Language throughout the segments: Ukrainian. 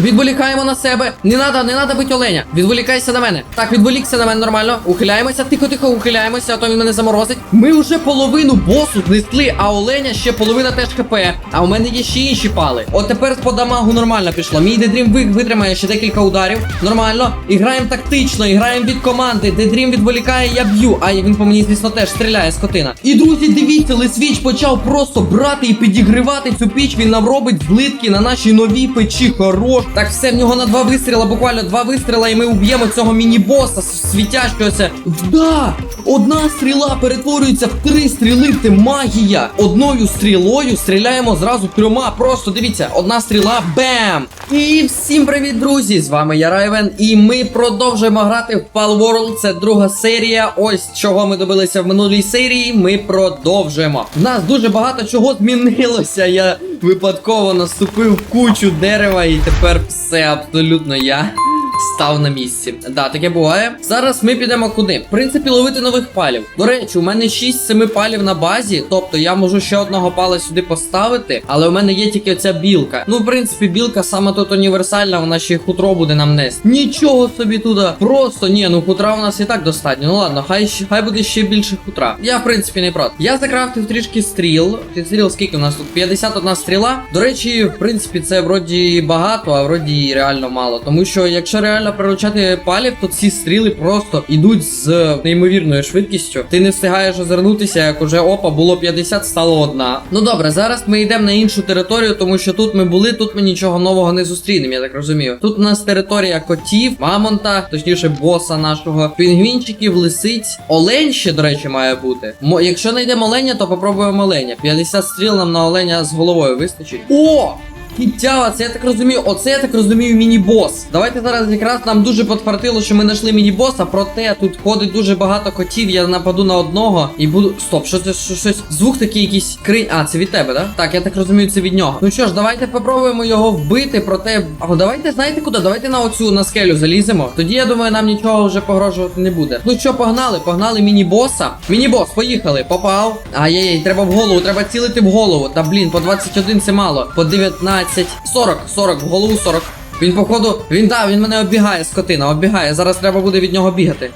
Відволікаємо на себе. Не надо, не надо бити оленя. Відволікайся на мене. Так, відволікся на мене нормально. Ухиляємося, тихо, тихо, ухиляємося, а то він мене заморозить. Ми вже половину босу знесли, а оленя ще половина теж ХП. А у мене є ще інші пали. От тепер по дамагу нормально пішло. Мій Дедрім витримає ще декілька ударів. Нормально. І граємо тактично, і граємо від команди. Дедрім відволікає, я б'ю. А він по мені, звісно, теж стріляє скотина. І друзі, дивіться, Лисвіч почав просто брати і підігрівати цю піч. Він нам робить злитки на нашій новій печі. Хорош. Так, все в нього на два вистріла, буквально два вистріла, і ми уб'ємо цього міні-боса світящогося. Да! Одна стріла перетворюється в три стріли. Це магія. Одною стрілою стріляємо зразу трьома. Просто дивіться, одна стріла, бем! І всім привіт, друзі! З вами я Райвен, і ми продовжуємо грати в Pal World. Це друга серія. Ось чого ми добилися в минулій серії. Ми продовжуємо. В нас дуже багато чого змінилося. Я випадково наступив кучу дерева, і тепер все абсолютно я. Став на місці. Да, таке буває. Зараз ми підемо куди? В принципі, ловити нових палів. До речі, у мене 6-7 палів на базі, тобто я можу ще одного пала сюди поставити, але у мене є тільки оця білка. Ну, в принципі, білка саме тут універсальна, вона ще хутро буде нам нести. Нічого собі туди. Просто ні, ну хутра у нас і так достатньо. Ну ладно, хай хай буде ще більше хутра. Я в принципі не проти. Я закрафтив трішки стріл. Ти стріл скільки у нас тут? 51 стріла. До речі, в принципі, це вроді багато, а вроді реально мало. Тому що якщо реально приручати палів, то ці стріли просто йдуть з неймовірною швидкістю. Ти не встигаєш озирнутися, як уже опа, було 50, стало одна. Ну добре, зараз ми йдемо на іншу територію, тому що тут ми були, тут ми нічого нового не зустрінемо, я так розумію. Тут у нас територія котів, мамонта, точніше, боса нашого, пінгвінчиків, лисиць. Олень ще, до речі, має бути. Мо, якщо знайдемо оленя, то попробуємо оленя. 50 стріл нам на оленя з головою вистачить. О! Кіттява, це я так розумію, оце я так розумію міні-бос. Давайте зараз якраз нам дуже подфартило, що ми знайшли міні-боса, проте тут ходить дуже багато котів, я нападу на одного і буду. Стоп, що це що, щось? Звук такий якийсь кринь. А, це від тебе, да? Так, я так розумію, це від нього. Ну що ж, давайте попробуємо його вбити, проте. А давайте знаєте куди? Давайте на оцю на скелю заліземо. Тоді я думаю, нам нічого вже погрожувати не буде. Ну що, погнали, погнали міні-боса. Міні-бос, поїхали. Попав. Ай-яй-яй, треба в голову, треба цілити в голову. Та блін, по 21 це мало. По 19. 40, 40, в голову 40. Він, походу, він да, він мене оббігає, скотина, оббігає. Зараз треба буде від нього бігати.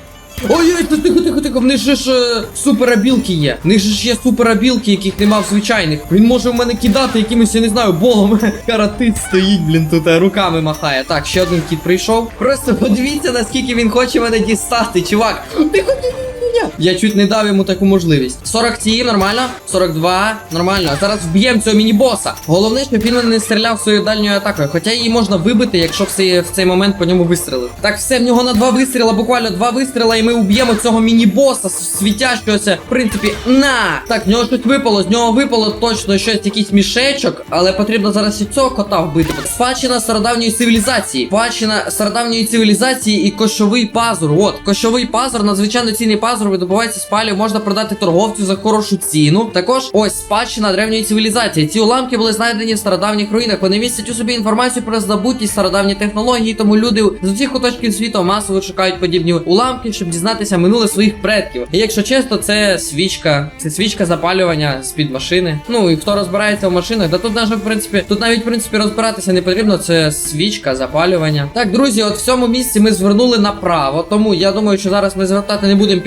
Ой-ой, та тихо, тихо, тихо, в них же ж е, суперабілки є. В них же ж є суперабілки, яких нема в звичайних. Він може в мене кидати якимось, я не знаю, болом. Каратит стоїть, блін, тут а, руками махає. Так, ще один кіт прийшов. Просто подивіться, наскільки він хоче мене дістати, чувак. Тихо, тихо. Я чуть не дав йому таку можливість. 47, нормально. 42, нормально. Зараз вб'ємо цього міні-боса. Головне, щоб він не стріляв своєю дальньою атакою. Хоча її можна вибити, якщо в цей, момент по ньому вистрілив. Так, все, в нього на два вистріла, буквально два вистріла, і ми уб'ємо цього міні-боса світящогося. В принципі, на! Так, в нього щось випало, з нього випало точно щось, якийсь мішечок, але потрібно зараз і цього кота вбити. Спадщина стародавньої цивілізації. Спадщина стародавньої цивілізації і кощовий пазур. От, кощовий пазур, надзвичайно цінний пазур, видобувається з палів, можна продати торговцю за хорошу ціну. Також ось спадщина древньої цивілізації. Ці уламки були знайдені в стародавніх руїнах. Вони містять у собі інформацію про здобуті стародавні технології, тому люди з усіх куточків світу масово шукають подібні уламки, щоб дізнатися минуле своїх предків. І якщо чесно, це свічка, це свічка запалювання з-під машини. Ну і хто розбирається в машинах, да тут навіть в принципі, тут навіть в принципі розбиратися не потрібно. Це свічка, запалювання. Так, друзі, от в цьому місці ми звернули направо. Тому я думаю, що зараз ми звертати не будемо,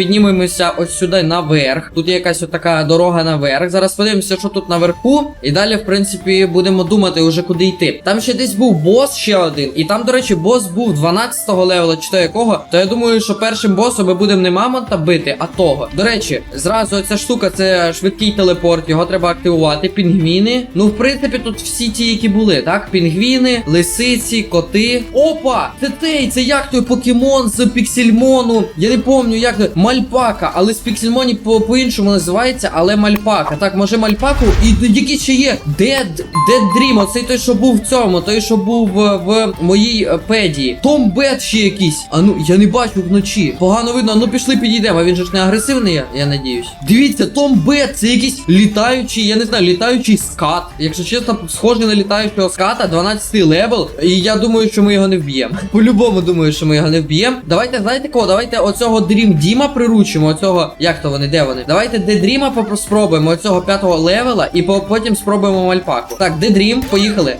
піднімемося ось сюди наверх. Тут є якась от така дорога наверх. Зараз подивимося, що тут наверху. І далі, в принципі, будемо думати уже куди йти. Там ще десь був бос ще один. І там, до речі, бос був 12-го левела, чи то якого. То я думаю, що першим босом ми будемо не мамонта бити, а того. До речі, зразу ця штука це швидкий телепорт, його треба активувати. Пінгвіни. Ну, в принципі, тут всі ті, які були, так? Пінгвіни, лисиці, коти. Опа! Це той, це як той покемон з піксельмону. Я не пам'ятаю, як той. Мальпака, але з піксельмоні по- по-іншому називається, але мальпака. Так, може мальпаку? І який ще є? Дед, Дед Дрім, оцей той, що був в цьому, той, що був е, в моїй е, педі. Том Бет ще якийсь. А ну, я не бачу вночі. Погано видно, ну пішли підійдемо. Він же ж не агресивний, я, я надіюсь. Дивіться, Том Бет, це якийсь літаючий, я не знаю, літаючий скат. Якщо чесно, схожий на літаючого ската, 12 левел. І я думаю, що ми його не вб'ємо. По-любому думаю, що ми його не вб'ємо. Давайте, знаєте кого? Давайте оцього Дрім Діма приручимо. Оцього, як то вони, де вони? Давайте Дедріма спробуємо, оцього п'ятого левела, і по- потім спробуємо мальпаку. Так, Дедрім, поїхали.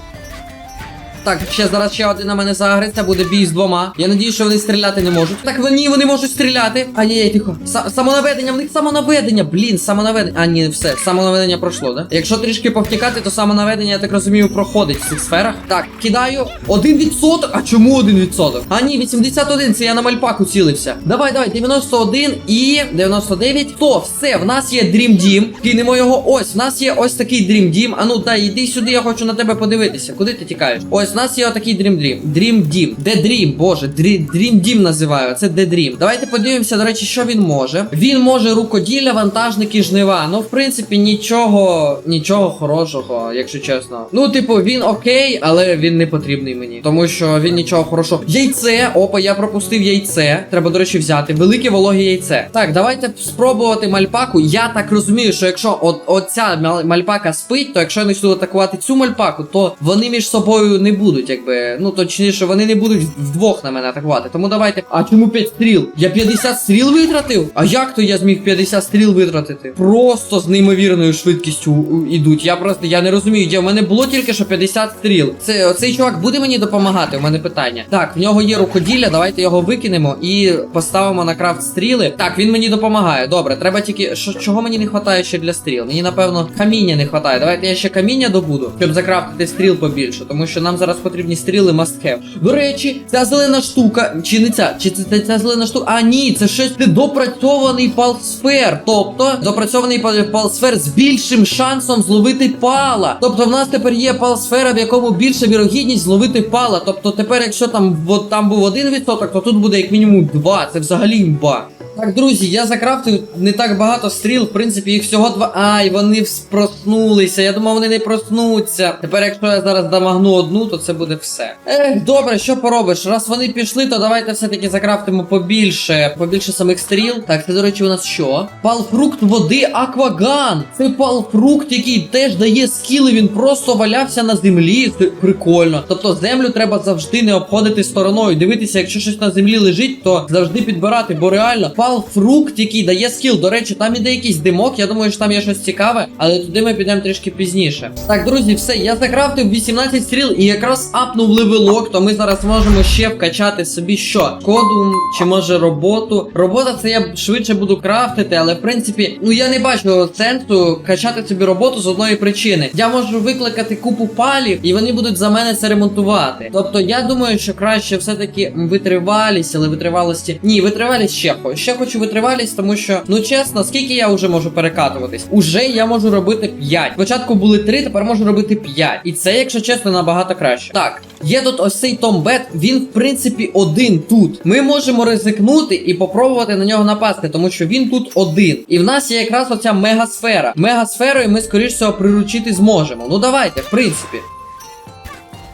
Так, ще зараз ще один на мене загриться, буде бій з двома. Я надію, що вони стріляти не можуть. Так вони, вони можуть стріляти. А ні, тихо. Са- самонаведення, в них самонаведення. Блін, самонаведення. А ні, все, самонаведення пройшло, да? Якщо трішки повтікати, то самонаведення, я так розумію, проходить в цих сферах. Так, кидаю. Один відсоток. А чому один відсоток? А ні, 81, це я на мальпаку цілився. Давай, давай, 91 і 99. То, все, в нас є Dream Team. Кинемо його. Ось, в нас є ось такий Dream Team. А ну дай, іди сюди, я хочу на тебе подивитися. Куди ти тікаєш? Ось, в нас є отакий Dream Dream. Dream Team. Де Dream, боже, Dream, Dream Team називаю. Це де Dream. Давайте подивимося, до речі, що він може. Він може рукоділля, вантажники, жнива. Ну, в принципі, нічого, нічого хорошого, якщо чесно. Ну, типу, він окей, але він не потрібний мені. Тому що він нічого хорошого. Яйце. Опа, я пропустив яйце. Треба, до речі, взяти. Велике вологе яйце. Так, давайте спробувати мальпаку. Я так розумію, що якщо от, оця мал- мальпака спить, то якщо я почну атакувати цю мальпаку, то вони між собою не будуть, якби. Ну, точніше, вони не будуть вдвох на мене атакувати. Тому давайте. А чому 5 стріл? Я 50 стріл витратив? А як то я зміг 50 стріл витратити? Просто з неймовірною швидкістю ідуть. Я просто я не розумію. Я в мене було тільки що 50 стріл. Це цей чувак буде мені допомагати? У мене питання. Так, в нього є рукоділля. Давайте його викинемо і поставимо на крафт стріли. Так, він мені допомагає. Добре, треба тільки. Що, чого мені не вистачає ще для стріл? Мені напевно каміння не вистачає. Давайте я ще каміння добуду, щоб закрафтити стріл побільше, тому що нам зараз потрібні стріли must have. До речі, ця зелена штука, чи не ця, чи це, це ця зелена штука? А ні, це щось допрацьований палсфер. Тобто допрацьований палсфер з більшим шансом зловити пала. Тобто в нас тепер є палсфера, в якому більша вірогідність зловити пала. Тобто тепер, якщо там от, там був один відсоток, то тут буде як мінімум два. Це взагалі імба. Так, друзі, я закрафтив не так багато стріл, в принципі, їх всього два. Ай, вони проснулися. Я думав, вони не проснуться. Тепер, якщо я зараз дамагну одну, то це буде все. Ех, добре, що поробиш? Раз вони пішли, то давайте все-таки закрафтимо побільше, побільше самих стріл. Так, це, до речі, у нас що? Палфрукт води Акваган. Це палфрукт, який теж дає скіли, він просто валявся на землі. Це прикольно. Тобто землю треба завжди не обходити стороною. Дивитися, якщо щось на землі лежить, то завжди підбирати, бо реально палфрукт, який дає скіл. До речі, там іде якийсь димок. Я думаю, що там є щось цікаве, але туди ми підемо трішки пізніше. Так, друзі, все, я закрафтив 18 стріл і якраз апнув левелок, то ми зараз можемо ще вкачати собі що? Коду чи може роботу. Робота це я швидше буду крафтити, але в принципі, ну я не бачу сенсу качати собі роботу з одної причини. Я можу викликати купу палів, і вони будуть за мене це ремонтувати. Тобто я думаю, що краще все-таки витривалість, але витривалості. Ні, витривалість ще. Ще хочу витривалість, тому що, ну чесно, скільки я вже можу перекатуватись? Уже я можу робити 5. Спочатку були 3, тепер можу робити 5. І це, якщо чесно, набагато краще. Так, є тут ось цей Томбет, він в принципі один тут. Ми можемо ризикнути і попробувати на нього напасти, тому що він тут один. І в нас є якраз оця мегасфера. Мегасферою ми, скоріш всього, приручити зможемо. Ну давайте, в принципі.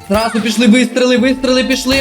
Зразу пішли вистріли, вистріли пішли.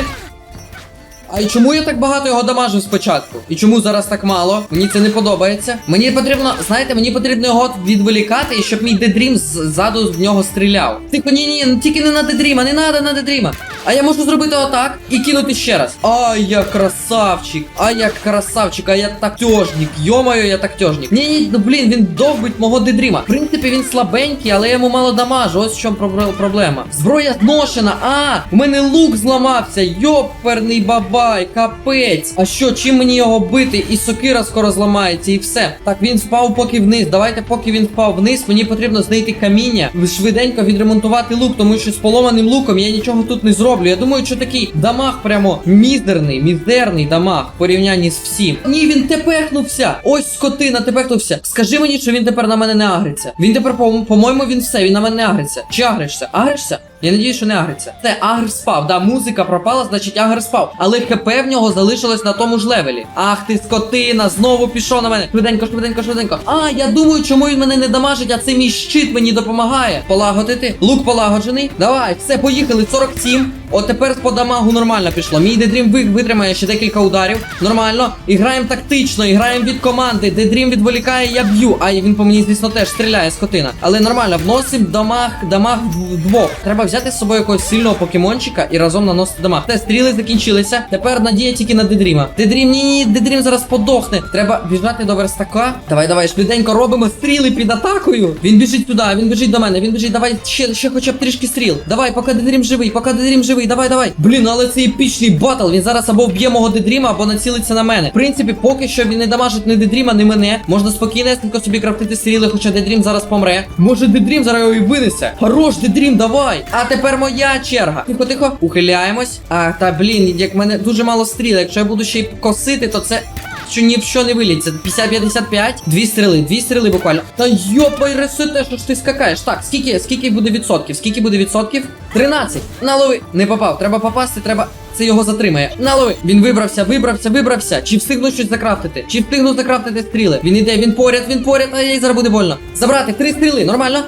А й чому я так багато його дамажив спочатку? І чому зараз так мало? Мені це не подобається. Мені потрібно, знаєте, мені потрібно його відволікати, і щоб мій дедрім ззаду в нього стріляв. Типу, ні, ні, тільки не на дедріма, не надо на дедріма. А я можу зробити отак і кинути ще раз. Ай, я красавчик, ай, я красавчик, а я тактежник. Йомаю, я тактежник. Ні, ні, ну блін, він довбить мого дедріма. В принципі, він слабенький, але йому мало дамажу. Ось в чому проблема. Зброя зношена. А, у мене лук зламався. Йоперний бабай, капець. А що, чим мені його бити? І сокира скоро зламається, і все. Так, він впав поки вниз. Давайте, поки він впав вниз, мені потрібно знайти каміння, швиденько відремонтувати лук, тому що з поломаним луком я нічого тут не зроблю. Я думаю, що такий дамаг прямо мізерний, мізерний дамаг в порівнянні з всім. Ні, він тепехнувся. Ось скотина тепехнувся. Скажи мені, що він тепер на мене не агриться. Він тепер, по- по-моєму, він все, він на мене не агриться. Чи агришся? Агришся? Я надію, що не агриться. Це агр спав. Да, музика пропала, значить агр спав. Але ХП в нього залишилось на тому ж левелі. Ах ти скотина, знову пішов на мене. Швиденько, швиденько, швиденько. А, я думаю, чому він мене не дамажить, а це мій щит мені допомагає. Полагодити. Лук полагоджений. Давай, все, поїхали. 47. От тепер по дамагу нормально пішло. Мій Дедрім витримає ще декілька ударів. Нормально. І граємо тактично, і граємо від команди. Дедрім відволікає, я б'ю. А він по мені, звісно, теж стріляє скотина. Але нормально, вносимо дамаг, дамаг вдвох. Треба взяти з собою якогось сильного покемончика і разом наносити дамаг. Все, стріли закінчилися. Тепер надія тільки на Дедріма. Дедрім, ні, ні, Дедрім зараз подохне. Треба біжати до верстака. Давай, давай, швиденько робимо стріли під атакою. Він біжить туди, він біжить до мене. Він біжить. Давай ще, ще хоча б трішки стріл. Давай, поки Дедрім живий, поки Дедрім живий. Живий, давай, давай. Блін, але це епічний батл. Він зараз або вб'є мого дедріма, або націлиться на мене. В принципі, поки що він не дамажить ні дедріма, ні мене. Можна спокійнесенько собі крафтити стріли, хоча дедрім зараз помре. Може, дедрім зараз його і винесе. Хорош, дедрім, давай. А тепер моя черга. Тихо, тихо, ухиляємось. А, та блін, як мене дуже мало стріл. Якщо я буду ще й косити, то це. Що ні в що не виліться. 50-55, дві стріли, дві стріли буквально. Та йопай ресете, що ж ти скакаєш. Так, скільки, скільки буде відсотків? Скільки буде відсотків? 13. Налови. Не попав. Треба попасти, треба. Це його затримає. Налови. Він вибрався, вибрався, вибрався. Чи встигну щось закрафтити? Чи встигну закрафтити стріли? Він іде, він поряд, він поряд, а їй зараз буде больно. Забрати три стріли, нормально?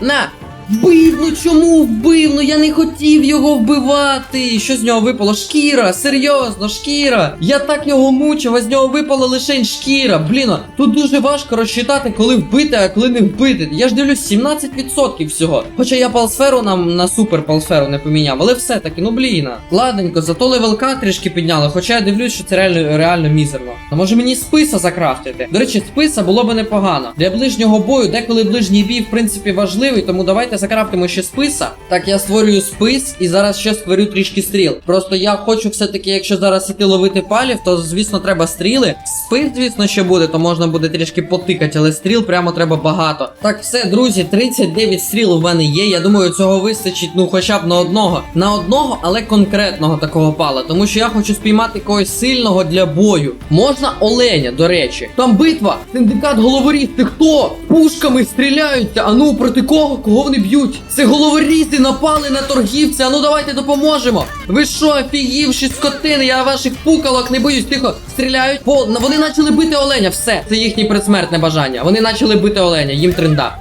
На! Вбив, ну чому вбив? Ну я не хотів його вбивати. Що з нього випало? Шкіра, серйозно, шкіра. Я так його мучив, а з нього випала лише шкіра. Блін, тут дуже важко розчитати, коли вбити, а коли не вбити. Я ж дивлюсь 17% всього. Хоча я палсферу нам на супер палсферу не поміняв, але все-таки, ну блін. Ладненько, зато левелка трішки підняли, хоча я дивлюсь, що це реально реально мізерно. А може мені списа закрафтити? До речі, списа було би непогано. Для ближнього бою, деколи ближній бій, в принципі, важливий, тому давайте закрафтимо ще списа. Так, я створюю спис і зараз ще створю трішки стріл. Просто я хочу все-таки, якщо зараз іти ловити палів, то звісно треба стріли. Спис, звісно, ще буде, то можна буде трішки потикати, але стріл прямо треба багато. Так, все, друзі, 39 стріл у мене є. Я думаю, цього вистачить, ну хоча б на одного. На одного, але конкретного такого пала. Тому що я хочу спіймати когось сильного для бою. Можна оленя, до речі. Там битва, синдикат головорізти. Хто? Пушками стріляються. А ну проти кого? Кого вони б'ють? Це головорізи напали на торгівця. Ну давайте допоможемо. Ви що, офігівші скотини? Я ваших пукалок не боюсь. Тихо, стріляють. По вони почали бити оленя. Все, це їхнє предсмертне бажання. Вони почали бити оленя, їм тренда.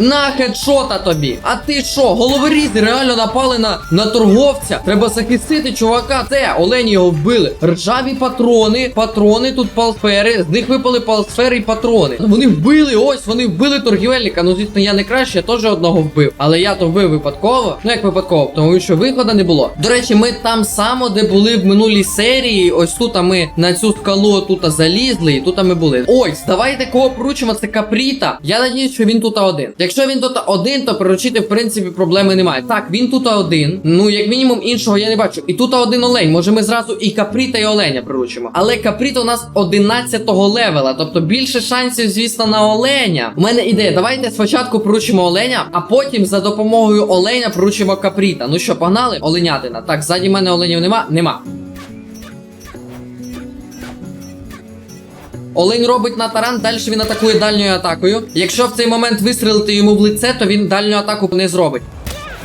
На хедшота тобі. А ти що, головорізи реально напали на, на торговця? Треба захистити чувака. Це олені його вбили. Ржаві патрони, патрони тут палсфери. З них випали палсфери і патрони. Вони вбили, ось вони вбили торгівельника. Ну, звісно, я не краще, я теж одного вбив. Але я то вбив випадково. Ну як випадково, тому що виходу не було. До речі, ми там само, де були в минулій серії. Ось тут ми на цю скалу тут залізли, і тут ми були. Ось, давайте кого поручимо, це капріта. Я надіюсь, що він тут один. Якщо він тут один, то приручити, в принципі, проблеми немає. Так, він тут один. Ну, як мінімум, іншого я не бачу. І тут один олень. Може, ми зразу і капріта, і оленя приручимо. Але капріт у нас 11-го левела. Тобто більше шансів, звісно, на оленя. У мене ідея. Давайте спочатку приручимо оленя, а потім за допомогою оленя приручимо капріта. Ну що, погнали? Оленятина. Так, ззаді мене оленів нема? Нема. Олень робить на таран, далі він атакує дальньою атакою. Якщо в цей момент вистрелити йому в лице, то він дальню атаку не зробить.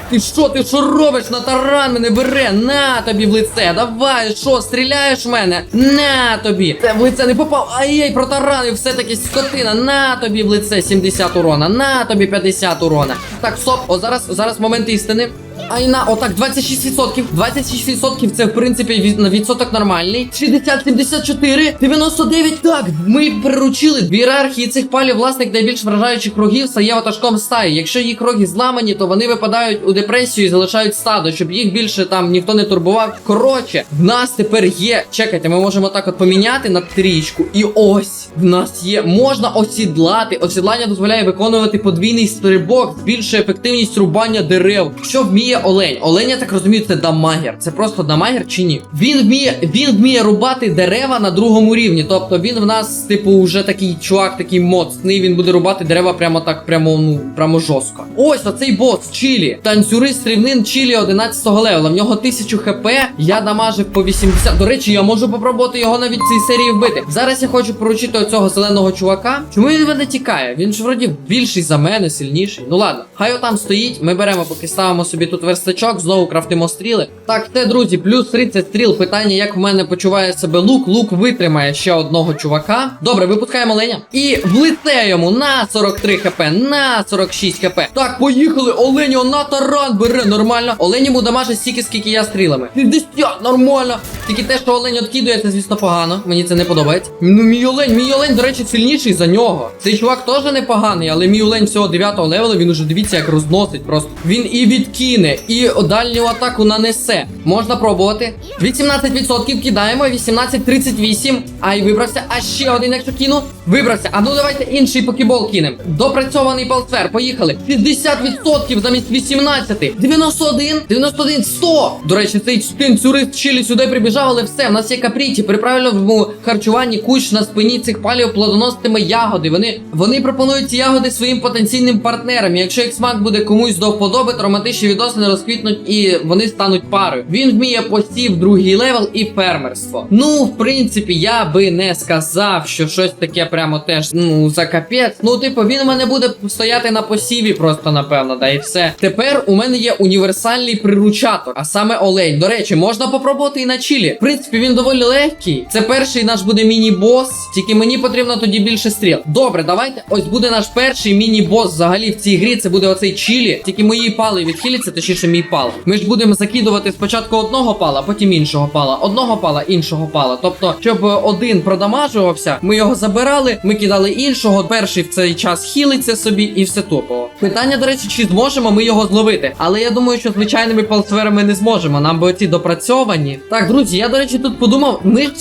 Ти що, ти що робиш? На таран мене бере, на тобі в лице. Давай, що, стріляєш в мене? На тобі. Це в лице не попав. Ай-яй, протаранив, все-таки скотина. На тобі в лице 70 урона, на тобі 50 урона. Так, стоп, о, зараз, зараз момент істини. Ай на, отак, 26%. 26% це в принципі відсоток нормальний. 60, 74, 99. Так, ми приручили в ієрархії цих палів власник найбільш вражаючих рогів стає ватажком стаї. Якщо їх роги зламані, то вони випадають у депресію і залишають стадо, щоб їх більше там ніхто не турбував. Коротше, в нас тепер є. Чекайте, ми можемо так от поміняти на трічку. І ось в нас є. Можна осідлати. Осідлання дозволяє виконувати подвійний стрибок, збільшує ефективність рубання дерев. Що вміє олень? Олень, я так розумію, це дамагер. Це просто дамагер чи ні? Він вміє, він вміє рубати дерева на другому рівні. Тобто він в нас, типу, вже такий чувак, такий моцний. Він буде рубати дерева прямо так, прямо, ну, прямо жорстко. Ось оцей бос, Чілі. Танцюрист рівнин Чілі 11-го левела. В нього 1000 хп. Я дамажив по 80. До речі, я можу попробувати його навіть цій серії вбити. Зараз я хочу поручити оцього зеленого чувака. Чому він мене тікає? Він ж вроді більший за мене, сильніший. Ну ладно, хай отам стоїть. Ми беремо, поки ставимо собі тут верстачок, знову крафтимо стріли. Так, це, друзі, плюс 30 стріл. Питання, як в мене почуває себе лук. Лук витримає ще одного чувака. Добре, випускаємо оленя. І в лице йому на 43 хп, на 46 хп. Так, поїхали. Його на таран бере. Нормально. Олень йому дамажить стільки, скільки я стрілами. 50, нормально. Тільки те, що олень откидує, це, звісно, погано. Мені це не подобається. Ну, мій олень, мій олень, до речі, сильніший за нього. Цей чувак теж непоганий, але мій олень всього 9 левелу, він уже дивіться, як розносить просто. Він і відкине, і дальню атаку нанесе. Можна пробувати. 18% кидаємо, 18-38. Ай, вибрався. А ще один, якщо кину. Вибрався. А ну давайте інший покебол кинемо. Допрацьований палсфер. Поїхали. 60% замість 18. 91, 91, 100. До речі, цей тинцюрист чилі сюди прибіжав, але все. В нас є капріті. При правильному харчуванні кущ на спині цих палів плодоноситиме ягоди. Вони, вони пропонують ці ягоди своїм потенційним партнерам. Якщо їх смак буде комусь до вподоби, то романтичні відносини розквітнуть і вони стануть парою. Він вміє посів другий левел і фермерство. Ну, в принципі, я би не сказав, що щось таке прямо теж ну за капець. Ну, типу, він у мене буде стояти на посіві, просто напевно, да і все. Тепер у мене є універсальний приручатор, а саме олень. До речі, можна попробувати і на чилі. В принципі, він доволі легкий. Це перший наш буде міні-бос. Тільки мені потрібно тоді більше стріл. Добре, давайте. Ось буде наш перший міні-бос взагалі в цій грі. Це буде оцей чилі. Тільки мої пали відхиляться, точніше мій пал. Ми ж будемо закидувати спочатку одного пала, потім іншого пала, одного пала, іншого пала. Тобто, щоб один продамажувався, ми його забирали, ми кидали іншого. Перший в цей час хілиться собі і все топово. Питання, до речі, чи зможемо ми його зловити? Але я думаю, що звичайними палсферами не зможемо. Нам би оці допрацьовані. Так, друзі, я до речі тут подумав, ми ж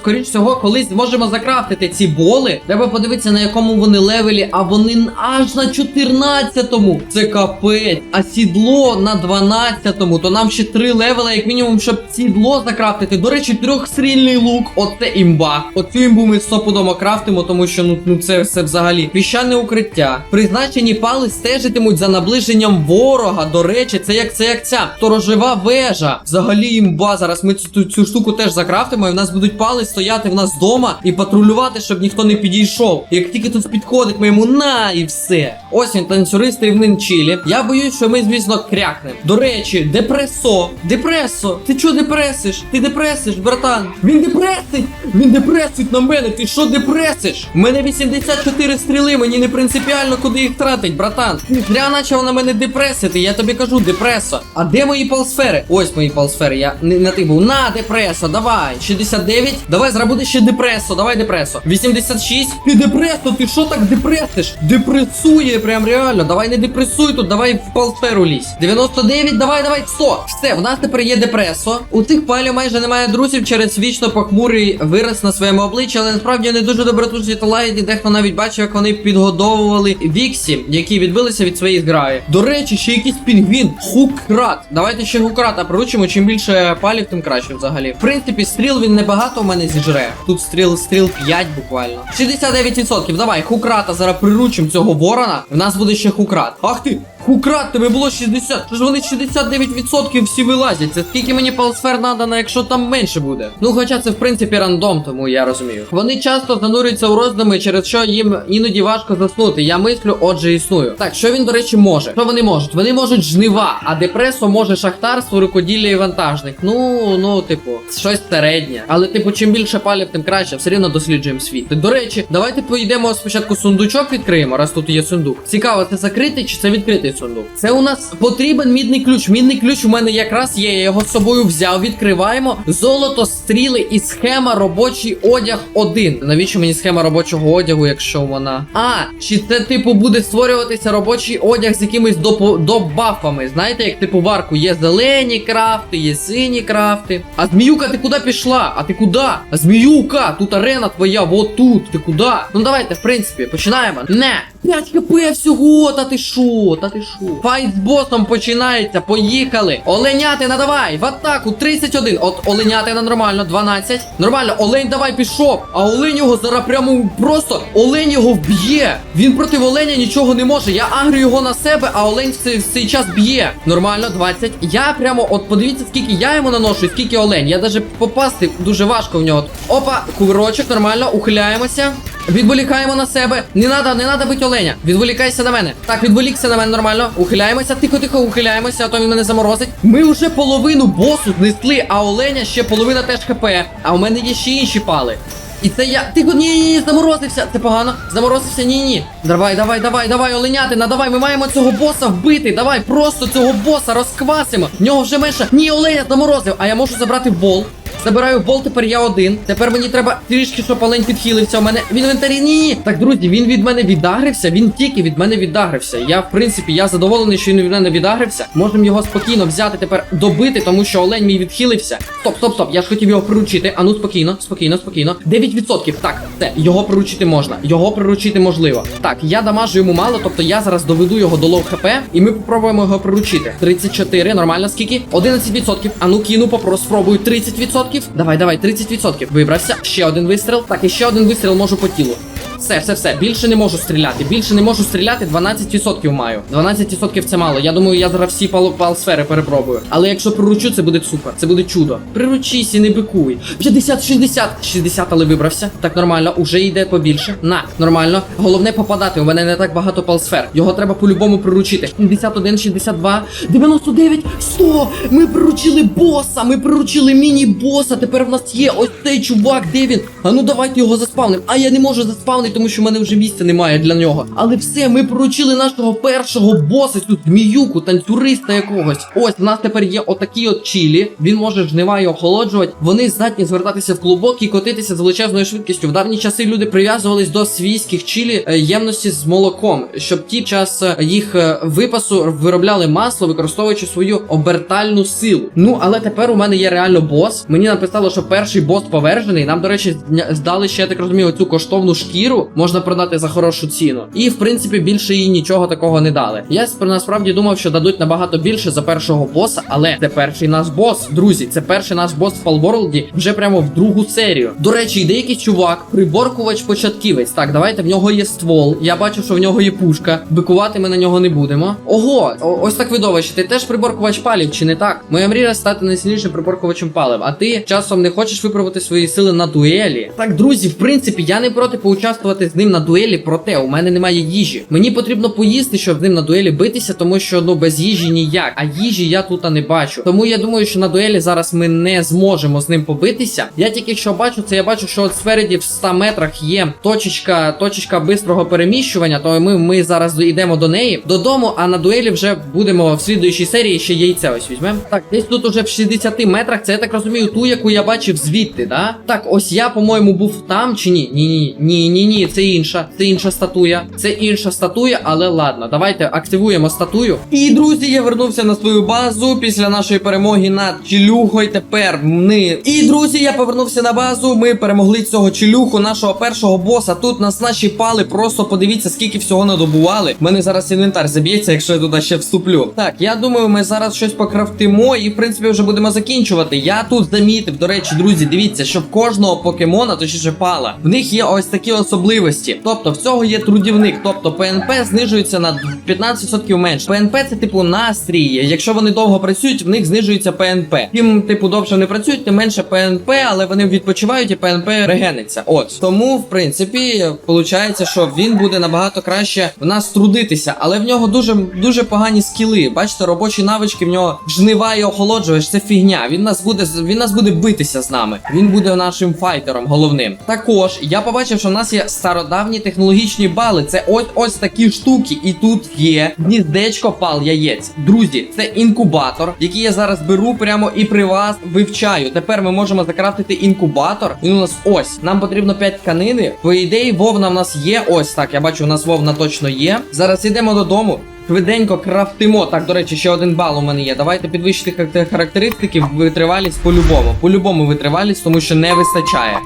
скоріш всього колись зможемо закрафтити ці боли. Треба подивитися на якому вони левелі, а вони аж на 14-му. Це капець. А сідло на 12-му. То нам ще три левела, як мінімум, щоб сідло закрафтити. До речі, трьохстрільний лук. Оце імба. Оцю імбу ми стопудомо крафтимо, тому що ну, ну це все взагалі. Піщане укриття. Призначені пали стежитимуть за наближенням ворога. До речі, це як це як ця сторожова вежа. Взагалі імба. Зараз ми цю, цю штуку теж закрафтимо, і в нас будуть пали стояти в нас вдома і патрулювати, щоб ніхто не підійшов. Як тільки тут підходить, ми йому на і все. Ось він танцюрист рівнин чилі. Я боюсь, що ми, звісно, крякнемо. До речі, депресо. Депресо, ти чого депресиш? Ти депресиш, братан. Він депресить! Він депресить на мене. Ти що депресиш? У мене 84 стріли, мені не принципіально, куди їх тратить, братан. Зря почав на мене депресити, я тобі кажу, депресо. А де мої палсфери? Ось мої палсфери. Я не на ти був. На, депресо, давай. 69. Давай зробити ще депресо. Давай депресо. 86. Ти депресо, ти що так депресиш? Депресує прям реально. Давай не депресуй тут, давай в палсферу лізь. 99, давай, давай, 100. Все, в нас тепер є депресо. У цих палів майже немає друзів через вічно похмурий вираз на своєму обличчі, але насправді вони дуже добротушні та лагідні. Дехто навіть бачив, як вони підгодовували Віксі, які відбилися від своєї зграї. До речі, ще якийсь пінгвін. Хукрат. Давайте ще гукрата приручимо. Чим більше палів, тим краще взагалі. В принципі, стріл він небагато у мене зіжре. Тут стріл, стріл 5 буквально. 69%. Давай, хукрата зараз приручимо цього ворона. В нас буде ще хукрат. Ах ти! Хукрат, тебе було 60. Що ж вони 69% всі вилазять? Це скільки мені палсфер надано, якщо там менше буде? Ну, хоча це в принципі рандом, тому я розумію. Вони часто занурюються у роздуми, через що їм іноді важко заснути. Я мислю, отже, існую. Так, що він, до речі, може? Що вони можуть? Вони можуть жнива, а депресо може шахтарство, рукоділля і вантажник. Ну, ну, типу, щось середнє. Але, типу, чим більше палів, тим краще. Все рівно досліджуємо світ. До речі, давайте поїдемо спочатку сундучок відкриємо, раз тут є сундук. Цікаво, це закритий чи це відкритий сундук? Це у нас потрібен мідний ключ. Мідний ключ у мене якраз є. Я його з собою взяв. Відкриваємо. Золото, стріли і схема робочий одяг один. Навіщо мені схема робочого одягу, якщо вона. А, чи це, типу, буде створюватися робочий одяг з якимись допо- добафами? Знаєте, як типу в арку є зелені крафти, є сині крафти. А зміюка, ти куди пішла? А ти куди? Зміюка, тут арена твоя, вот тут. Ти куди? Ну давайте, в принципі, починаємо. Не! 5 хп всього, та ти шо, та ти шо. Файт з босом починається, поїхали. Оленятина, давай, в атаку, 31. От оленятина нормально, 12. Нормально, олень давай пішов. А олень його зараз прямо просто, олень його вб'є. Він проти оленя нічого не може. Я агрю його на себе, а олень в цей, в цей час б'є. Нормально, 20. Я прямо, от подивіться, скільки я йому наношу, скільки олень. Я навіть попасти дуже важко в нього. Опа, кувирочок, нормально, ухиляємося. Відволікаємо на себе. Не надо, не надо бити оленя. Відволікайся на мене. Так, відволікся на мене нормально. Ухиляємося, тихо, тихо, ухиляємося, а то він мене заморозить. Ми вже половину босу знесли, а оленя ще половина теж хп. А у мене є ще інші пали. І це я. Тихо, ні, ні, ні, заморозився. Це погано. Заморозився, ні, ні. Давай, давай, давай, давай, оленятина, давай. Ми маємо цього боса вбити. Давай, просто цього боса розквасимо. В нього вже менше. Ні, оленя заморозив. А я можу забрати бол. Забираю бол, тепер я один. Тепер мені треба трішки, щоб олень підхилився. У мене в інвентарі. Ні. Так, друзі, він від мене відагрився. Він тільки від мене відагрився. Я, в принципі, я задоволений, що він від мене відагрився. Можемо його спокійно взяти тепер добити, тому що олень мій відхилився. Стоп, стоп, стоп. Я ж хотів його приручити. Ану, спокійно, спокійно, спокійно. 9%. Так, все, його приручити можна. Його приручити можливо. Так, я дамажу йому мало, тобто я зараз доведу його до лоу хп, і ми попробуємо його приручити. 34, нормально, скільки? 11%. Ану, кину, попро, спробую 30%. Давай, давай, 30%. Вибрався. Ще один вистріл. Так, і ще один вистріл можу по тілу. Все, все, все. Більше не можу стріляти. Більше не можу стріляти. 12% маю. 12% це мало. Я думаю, я зараз всі пал, пал сфери перепробую. Але якщо приручу, це буде супер. Це буде чудо. Приручись і не бикуй. 50, 60. 60, але вибрався. Так нормально, уже йде побільше. На, нормально. Головне попадати. У мене не так багато палсфер. Його треба по-любому приручити. 71, 62, 99, 100. Ми приручили боса. Ми приручили міні-боса. Тепер в нас є ось цей чувак. Де він? А ну давайте його заспавним. А я не можу заспавнити, тому що в мене вже місця немає для нього. Але все, ми приручили нашого першого боса, цю зміюку, танцюриста якогось. Ось в нас тепер є отакі от чілі. Він може жнива і охолоджувати. Вони здатні звертатися в клубок і котитися з величезною швидкістю. В давні часи люди прив'язувались до свійських чілі е, ємності з молоком, щоб ті час е, їх е, випасу виробляли масло, використовуючи свою обертальну силу. Ну але тепер у мене є реально бос. Мені написало, що перший бос повержений. Нам, до речі, здали ще я так розумію, цю коштовну шкіру можна продати за хорошу ціну. І в принципі більше їй нічого такого не дали. Я сп- насправді думав, що дадуть набагато більше за першого боса, але це перший наш бос, друзі. Це перший наш бос в Фалворлді вже прямо в другу серію. До речі, йде якийсь чувак, приборкувач початківець. Так, давайте в нього є ствол. Я бачу, що в нього є пушка. Бикувати ми на нього не будемо. Ого, ось так видовище. Ти теж приборкувач палів, чи не так? Моя мрія стати найсильнішим приборкувачем палив. А ти часом не хочеш випробувати свої сили на дуелі. Так, друзі, в принципі, я не проти поучаствувати з ним на дуелі, проте у мене немає їжі. Мені потрібно поїсти, щоб з ним на дуелі битися, тому що ну без їжі ніяк. А їжі я тут не бачу. Тому я думаю, що на дуелі зараз ми не зможемо з ним побитися. Я тільки що бачу, це я бачу, що от спереді в 100 метрах є точечка, точечка бистрого переміщування. То ми, ми зараз йдемо до неї додому, а на дуелі вже будемо в слідуючій серії ще яйця ось візьмемо. Так, десь тут уже в 60 метрах. Це я так розумію, ту, яку я бачив звідти, да? Так, ось я, по-моєму, був там чи ні? Ні, ні, ні, ні, ні, це інша, це інша статуя. Це інша статуя, але ладно, давайте активуємо статую. І друзі, я вернувся на свою базу після нашої перемоги над Чилюхою. Тепер ми. І друзі, я повернувся на базу. Ми перемогли цього Чилюху, нашого першого боса. Тут нас наші пали. Просто подивіться, скільки всього надобували. У мене зараз інвентар заб'ється, якщо я туди ще вступлю. Так, я думаю, ми зараз щось покрафтимо і в принципі вже будемо закінчувати. Я тут замітив, до речі, друзі, дивіться, що в кожного покемона, точніше пала, в них є ось такі особливості. Тобто в цього є трудівник, тобто ПНП знижується на 15% менше. ПНП це типу настрій. Якщо вони довго працюють, в них знижується ПНП. Тим, типу, довше вони працюють, тим менше ПНП, але вони відпочивають і ПНП регениться. От тому, в принципі, виходить, що він буде набагато краще в нас трудитися, але в нього дуже дуже погані скіли. Бачите, робочі навички в нього жнива і охолоджувач. Це фігня. Він нас буде він нас буде битися з нами. Він буде нашим файтером головним. Також я побачив, що в нас є стародавні технологічні бали. Це ось ось такі штуки, і тут є гніздечко пал яєць. Друзі, це інкубатор, який я зараз беру прямо і при вас вивчаю. Тепер ми можемо закрафтити інкубатор. Він у нас ось. Нам потрібно 5 тканини. По ідеї, вовна в нас є. Ось так. Я бачу, у нас вовна точно є. Зараз йдемо додому. Швиденько крафтимо. Так, до речі, ще один бал у мене є. Давайте підвищити характеристики, витривалість по-любому. По-любому витривалість, тому що не вистачає.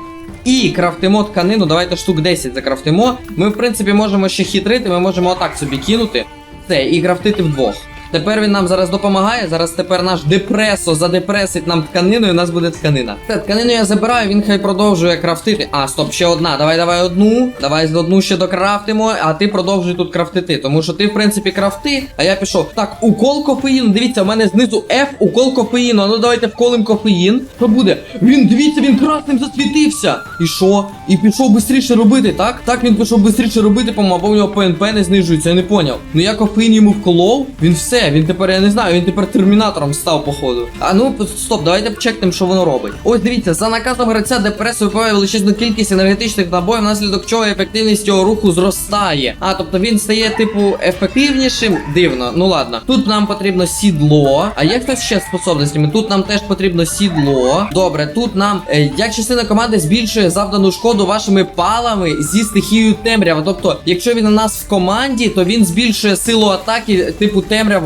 І крафтимо тканину, давайте штук 10 закрафтимо. Ми, в принципі, можемо ще хитрити, ми можемо отак собі кинути. Це, і крафтити вдвох. Тепер він нам зараз допомагає. Зараз тепер наш депресо задепресить нам тканину, у нас буде тканина. Це тканину я забираю, він хай продовжує крафтити. А, стоп, ще одна. Давай, давай одну. Давай одну ще докрафтимо, а ти продовжуй тут крафтити. Тому що ти, в принципі, крафти, а я пішов. Так, укол кофеїну. Дивіться, у мене знизу F, укол кофеїну. Ну давайте вколим кофеїн. Що буде? Він, дивіться, він красним засвітився. І що? І пішов швидше робити, так? Так він пішов швидше робити, по-моєму, в нього ПНП не знижується, я не поняв. Ну я кофеїн йому вколов, він все, все, він тепер, я не знаю, він тепер термінатором став, походу. А ну, стоп, давайте чекнемо, що воно робить. Ось дивіться, за наказом гравця ДПС випиває величезну кількість енергетичних набоїв, внаслідок чого ефективність його руху зростає. А, тобто він стає, типу, ефективнішим. Дивно, ну ладно. Тут нам потрібно сідло. А є хтось ще з способностями? Тут нам теж потрібно сідло. Добре, тут нам, е, як частина команди збільшує завдану шкоду вашими палами зі стихією темрява. Тобто, якщо він у нас в команді, то він збільшує силу атаки, типу,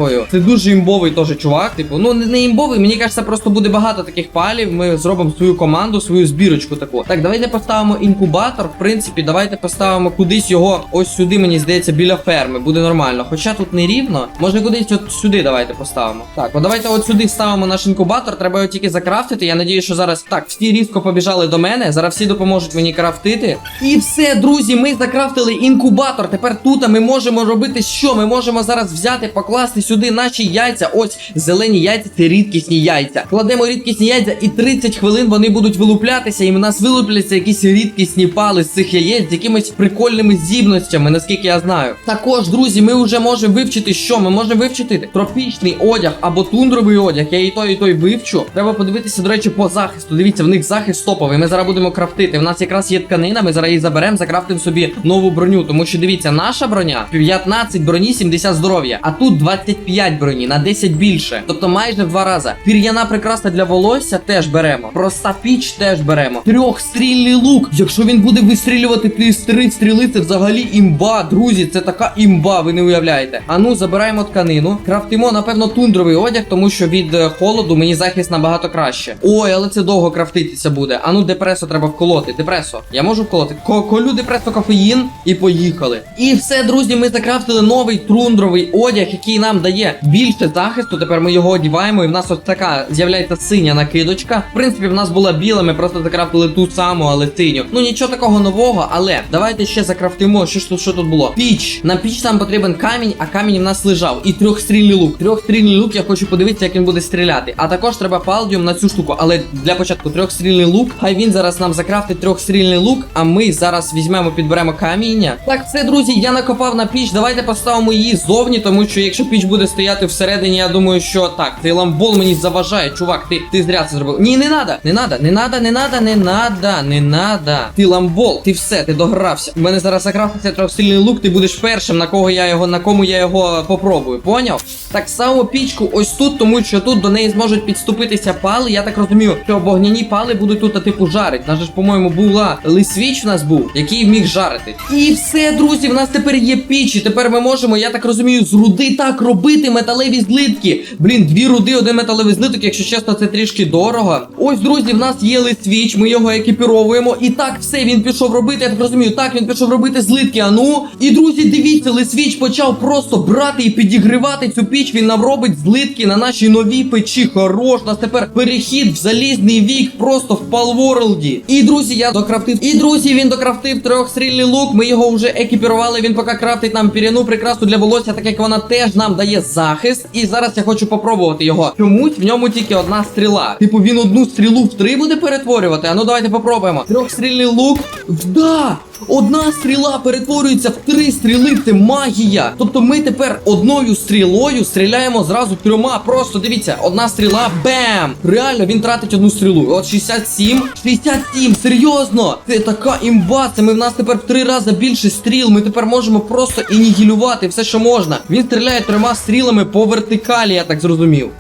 темрявою. Це дуже імбовий теж чувак. Типу, ну не імбовий, мені кажеться, просто буде багато таких палів. Ми зробимо свою команду, свою збірочку таку. Так, давайте поставимо інкубатор. В принципі, давайте поставимо кудись його ось сюди, мені здається, біля ферми. Буде нормально. Хоча тут не рівно. Може кудись от сюди давайте поставимо. Так, от давайте от сюди ставимо наш інкубатор. Треба його тільки закрафтити. Я надію, що зараз так, всі різко побіжали до мене. Зараз всі допоможуть мені крафтити. І все, друзі, ми закрафтили інкубатор. Тепер тут ми можемо робити що? Ми можемо зараз взяти, покласти сюди наші яйця. Ось зелені яйця, це рідкісні яйця. Кладемо рідкісні яйця, і 30 хвилин вони будуть вилуплятися, і в нас вилупляться якісь рідкісні пали з цих яєць з якимись прикольними здібностями, наскільки я знаю. Також, друзі, ми вже можемо вивчити, що ми можемо вивчити тропічний одяг або тундровий одяг. Я і той, і той вивчу. Треба подивитися, до речі, по захисту. Дивіться, в них захист топовий. Ми зараз будемо крафтити. В нас якраз є тканина, ми зараз її заберемо, закрафтимо собі нову броню. Тому що дивіться, наша броня 15 броні, 70 здоров'я. А тут 25 броні на 10 більше. Тобто майже в два рази. Пір'яна прикраса для волосся теж беремо. Проста піч теж беремо. Трьохстрільний лук. Якщо він буде вистрілювати плюс три стріли, це взагалі імба, друзі. Це така імба, ви не уявляєте. А ну, забираємо тканину. Крафтимо, напевно, тундровий одяг, тому що від е, холоду мені захист набагато краще. Ой, але це довго крафтитися буде. А ну, депресо треба вколоти. Депресо. Я можу вколоти? Ко- Колю депресо кофеїн і поїхали. І все, друзі, ми закрафтили новий тундровий одяг, який нам дає більше захисту. Тепер ми його одіваємо, і в нас ось така з'являється синя накидочка. В принципі, в нас була біла, ми просто закрафтили ту саму, але синю. Ну нічого такого нового, але давайте ще закрафтимо. Що ж тут що тут було? Піч. На піч нам потрібен камінь, а камінь в нас лежав. І трьохстрільний лук. Трьохстрільний лук, я хочу подивитися, як він буде стріляти. А також треба палдіум на цю штуку. Але для початку трьохстрільний лук. Хай він зараз нам закрафтить трьохстрільний лук, а ми зараз візьмемо, підберемо каміння. Так, все, друзі, я накопав на піч. Давайте поставимо її зовні, тому що якщо піч буде стояти всередині, я думаю, що так, цей ламбол мені заважає, чувак. Ти, ти зря це зробив. Ні, не надо, не надо, не надо, не надо, не надо, не надо. Ти ламбол, ти все, ти догрався. У мене зараз закрафтиться трьохстрільний лук, ти будеш першим, на кого я його, на кому я його попробую. Поняв? Так само пічку ось тут, тому що тут до неї зможуть підступитися пали. Я так розумію, що вогняні пали будуть тут, типу, жарить. Нас же ж, по-моєму, була лисвіч в нас був, який міг жарити. І все, друзі, в нас тепер є піч. І тепер ми можемо, я так розумію, з руди так робити металеві злитки. Блін, дві руди, один металевий злиток, якщо чесно, це трішки дорого. Ось, друзі, в нас є лисвіч, ми його екіпіровуємо. І так, все, він пішов робити. Я так розумію, так, він пішов робити злитки. А ну. І друзі, дивіться, лисвіч почав просто брати і підігрівати цю піч. Він нам робить злитки на нашій новій печі. Хорош, у нас тепер перехід в залізний вік, просто в Палворлді. І друзі, я докрафтив. І друзі, він докрафтив трьохстрільний лук. Ми його вже екіпірували. Він поки крафтить нам піряну прикрасу для волосся, так як вона теж нам дає захист. І зараз я хочу попробувати його. Чомусь в ньому тільки одна стріла. Типу він одну стрілу в три буде перетворювати. А ну давайте попробуємо. Трьохстрільний лук. Да! Одна стріла перетворюється в три стріли, це магія. Тобто ми тепер одною стрілою стріляємо зразу трьома. Просто дивіться, одна стріла, бем! Реально, він тратить одну стрілу. От 67, 67, серйозно! Це така імба. Це ми в нас тепер в три рази більше стріл. Ми тепер можемо просто інігілювати все, що можна. Він стріляє трьома стрілами по вертикалі, я так зрозумів.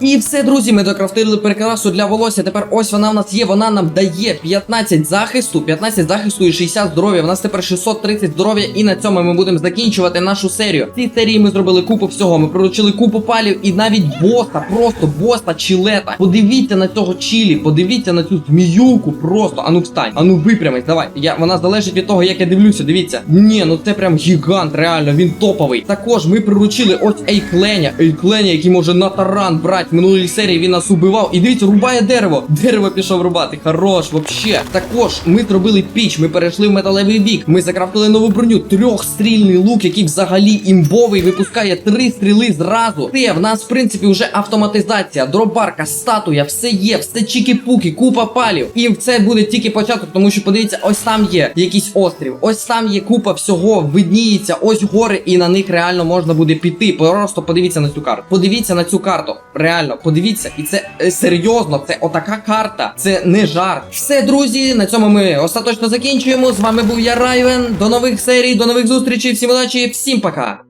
І все, друзі, ми докрафтили прикрасу для волосся. Тепер ось вона в нас є. Вона нам дає 15 захисту, 15 захисту і 60 здоров'я. В нас тепер 630 здоров'я, і на цьому ми будемо закінчувати нашу серію. В цій серії ми зробили купу всього. Ми приручили купу палів і навіть боса, просто боса чілета. Подивіться на цього чілі, подивіться на цю зміюку. Просто ану встань, ану випрямись. Давай. Я вона залежить від того, як я дивлюся. Дивіться. Ні, ну це прям гігант, реально, він топовий. Також ми приручили ось Ейкленя, Ейкленя, який може на таран брати В минулій серії він нас убивав. І дивіться, рубає дерево. Дерево пішов рубати. Хорош, вообще. Також ми зробили піч, ми перейшли в металевий вік. Ми закрафтили нову броню. Трьохстрільний лук, який взагалі імбовий, випускає три стріли зразу. Те, в нас, в принципі, вже автоматизація, дробарка, статуя, все є, все чікі-пуки, купа палів. І це буде тільки початок, тому що подивіться, ось там є якийсь острів, ось там є купа всього, видніється, ось гори, і на них реально можна буде піти. Просто подивіться на цю карту. Подивіться на цю карту. Реально, подивіться, і це е, серйозно, це отака карта, це не жарт. Все, друзі, на цьому ми остаточно закінчуємо. З вами був я Райвен. До нових серій, до нових зустрічей. Всім удачі, всім пока.